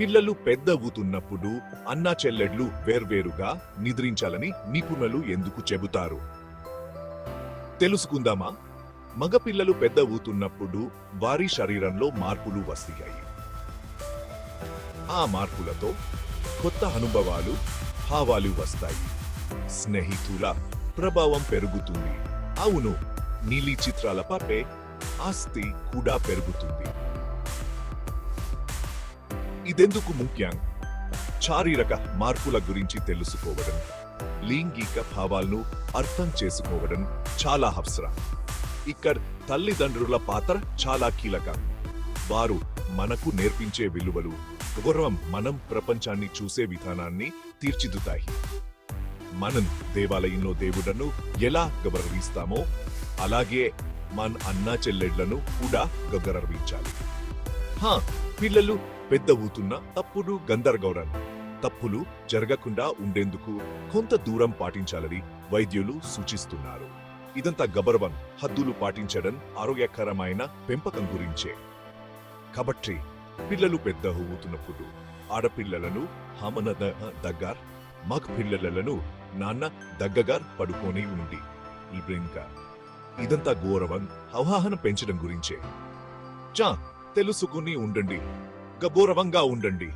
పిల్లలు పెద్దవుతున్నప్పుడు అన్నా చెల్లెడ్లు వేర్వేరుగా నిద్రించాలని నిపుణులు ఎందుకు చెబుతారు? తెలుసుకుందామా? మగపిల్లలు పెద్దవుతున్నప్పుడు వారి శరీరంలో మార్పులు వస్తాయి. ఆ మార్పులతో కొత్త అనుభవాలు భావాలు వస్తాయి. స్నేహితుల ప్రభావం పెరుగుతుంది. అవును నీలి చిత్రాల చిత్రాలపై ఆస్తి కూడా పెరుగుతుంది. ఇదెందుకు ముఖ్యం? శారీరక మార్పుల గురించి తెలుసుకోవడం లింగిక భావాలను అర్థం చేసుకోవడం చాలా అవసరం. ఇక్కడ తల్లిదండ్రుల పాత్ర చాలా కీలకం. వారు మనకు నేర్పించే విలువలు గౌరవం మనం ప్రపంచాన్ని చూసే విధానాన్ని తీర్చిదిద్దాయి మనం దేవాలయంలో దేవుడను ఎలా గౌరవిస్తామో అలాగే మన అన్నా చెల్లెళ్ళను కూడా గౌరవించాలి. హా పిల్లలు పెద్దవుతున్న తప్పుడు గందరగౌరవం తప్పులు జరగకుండా ఉండేందుకు కొంత దూరం పాటించాలని వైద్యులు సూచిస్తున్నారు. ఇదంతా గబర్వన్ హద్దులు పాటించడం ఆరోగ్యకరమైన పెంపకం గురించే. కాబట్టి పిల్లలు పెద్ద అవుతున్నప్పుడు ఆడపిల్లలను హమన దగ్గర్ మగ పిల్లలను నాన్న దగ్గగార్ పడుకొని ఉండి. ఇదంతా గౌరవం అవగాహన పెంచడం గురించే. చా తెలుసుకుని ఉండండి. గౌరవంగా ఉండండి.